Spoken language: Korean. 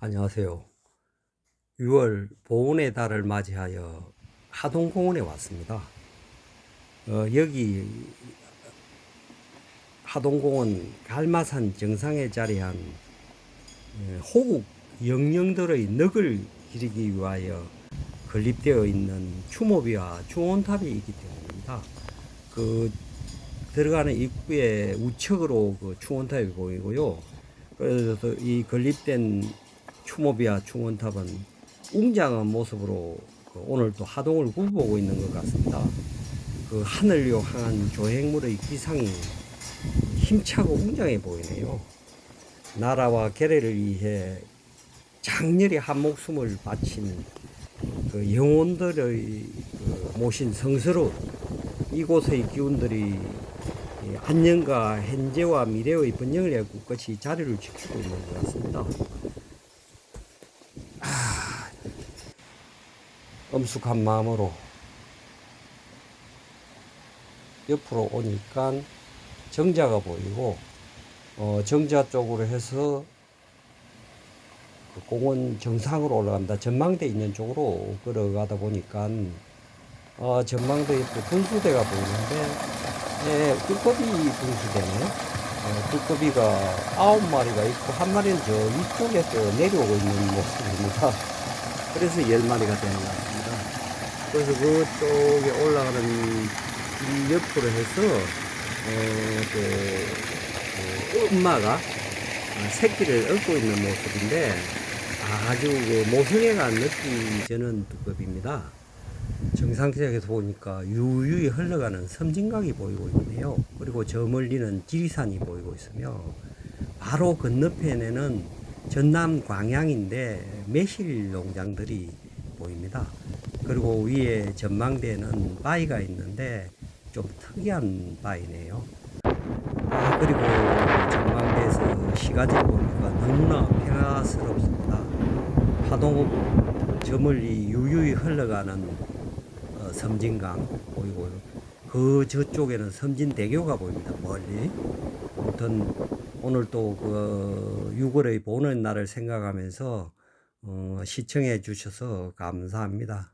안녕하세요. 6월 보온의 달을 맞이하여 하동공원에 왔습니다. 어, 여기 하동공원 갈마산 정상에 자리한 에, 호국 영령들의 넋을 기리기 위하여 건립되어 있는 추모비와 추원탑이 있기 때문입니다. 그 들어가는 입구에 우측으로 그 추원탑이 보이고요. 그래서 이 건립된 추모비와 충원탑은 웅장한 모습으로 그 오늘 또 하동을 굴보고 있는 것 같습니다. 그 하늘로 향한 조행물의 기상이 힘차고 웅장해 보이네요. 나라와 계례를 위해 장렬히 한 목숨을 바친 그 영혼들의 그 모신 성스러운 이곳의 기운들이 이 안녕과 현재와 미래의 번영을 굳건히 자리를 지키고 있는 것 같습니다. 엄숙한 마음으로 옆으로 오니까 정자가 보이고 어, 정자 쪽으로 해서 그 공원 정상으로 올라갑니다. 전망대 있는 쪽으로 걸어가다 보니까 어, 전망대 옆에 분수대가 보이는데 예, 뚜꺼비 분수대네. 어, 뚜꺼비가 아홉 마리가 있고 한 마리는 저 위쪽에서 내려오고 있는 모습입니다. 그래서 열 마리가 되는 것 같습니다. 그래서 그쪽에 올라가는 길 옆으로 해서 어, 그, 그 엄마가 아, 새끼를 얻고 있는 모습인데 아주 그 모성애가 느끼지는 두껍입니다. 정상기장에서 보니까 유유히 흘러가는 섬진강이 보이고 있네요. 그리고 저 멀리는 지리산이 보이고 있으며 바로 건너편에는 전남 광양인데 매실 농장들이 보입니다. 그리고 위에 전망대는 바위가 있는데 좀 특이한 바위네요. 아, 그리고 전망대에서 시가지를 보니까 너무나 평화스럽습니다. 파동 저 멀리 유유히 흘러가는 어, 섬진강 보이고 그 저쪽에는 섬진대교가 보입니다. 멀리. 아무튼 오늘 또 그 6월의 보는 날을 생각하면서 어, 시청해 주셔서 감사합니다.